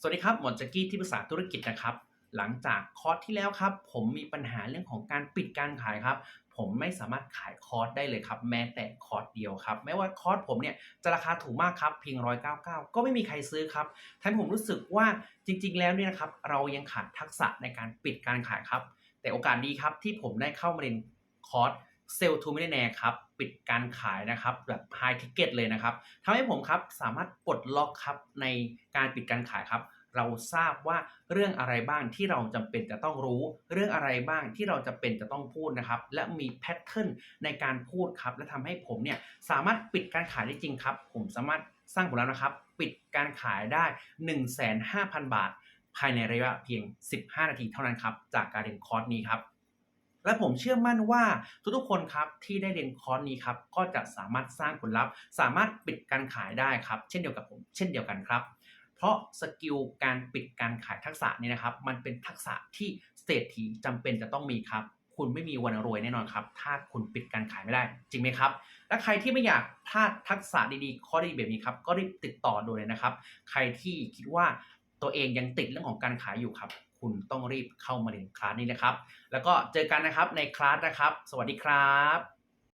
สวัสดีครับ หมอจ็กกี้ที่ปรึกษาธุรกิจนะครับ หลังจากคอร์สที่แล้วครับ ผมมีปัญหาเรื่องของการปิดการขายครับ ผมไม่สามารถขายคอร์สได้เลยครับ แม้แต่คอร์สเดียวครับ แม้ว่าคอร์สผมเนี่ยจะราคาถูกมากครับ เพียง199ก็ไม่มีใครซื้อครับทำให้ผมรู้สึกว่าจริง ๆ แล้วเนี่ยนะครับ เรายังขาดทักษะในการปิดการขายครับ แต่โอกาสดีครับที่ผมได้เข้ามาเรียนคอร์ส เซลทูมิเนร์ครับ ปิดการขายนะครับ แบบไฮทิเก็ตเลยนะครับทำให้ผมครับสามารถปลดล็อกครับในการปิดการขายครับ เราทราบว่าเรื่องอะไรบ้างที่เราจำเป็นจะต้องรู้ เรื่องอะไรบ้างที่เราจะเป็นจะต้องพูดนะครับ และมีแพทเทิร์นในการพูดครับ และทำให้ผมเนี่ยสามารถปิดการขายได้จริงครับ ผมสามารถสร้างผลแล้วนะครับ ปิดการขายได้ 1,500 0 บาท ภายในระยะเพียง 15 นาทีเท่านั้นครับ จากการเรียนคอร์สนี้ครับ และผมเชื่อมั่นว่าทุกๆคนครับที่ได้เรียนคอร์สนี้ครับก็จะสามารถสร้างผลลัพธ์ สามารถปิดการขายได้ครับ เช่นเดียวกับผม เช่นเดียวกันครับ เพราะสกิลการปิดการขายทักษะนี้นะครับ มันเป็นทักษะที่สเตททีจำเป็นจะต้องมีครับ คุณไม่มีวันรวยแน่นอนครับ ถ้าคุณปิดการขายไม่ได้ จริงไหมครับ และใครที่ไม่อยากพลาดทักษะดีๆข้อดีแบบนี้ครับก็รีบติดต่อโดยเลยนะครับ ใครที่คิดว่า ตัวเองยังติดเรื่องของการขายอยู่ครับ คุณต้องรีบเข้ามาเรียนคลาสนี้นะครับ แล้วก็เจอกันนะครับในคลาสนะครับ สวัสดีครับ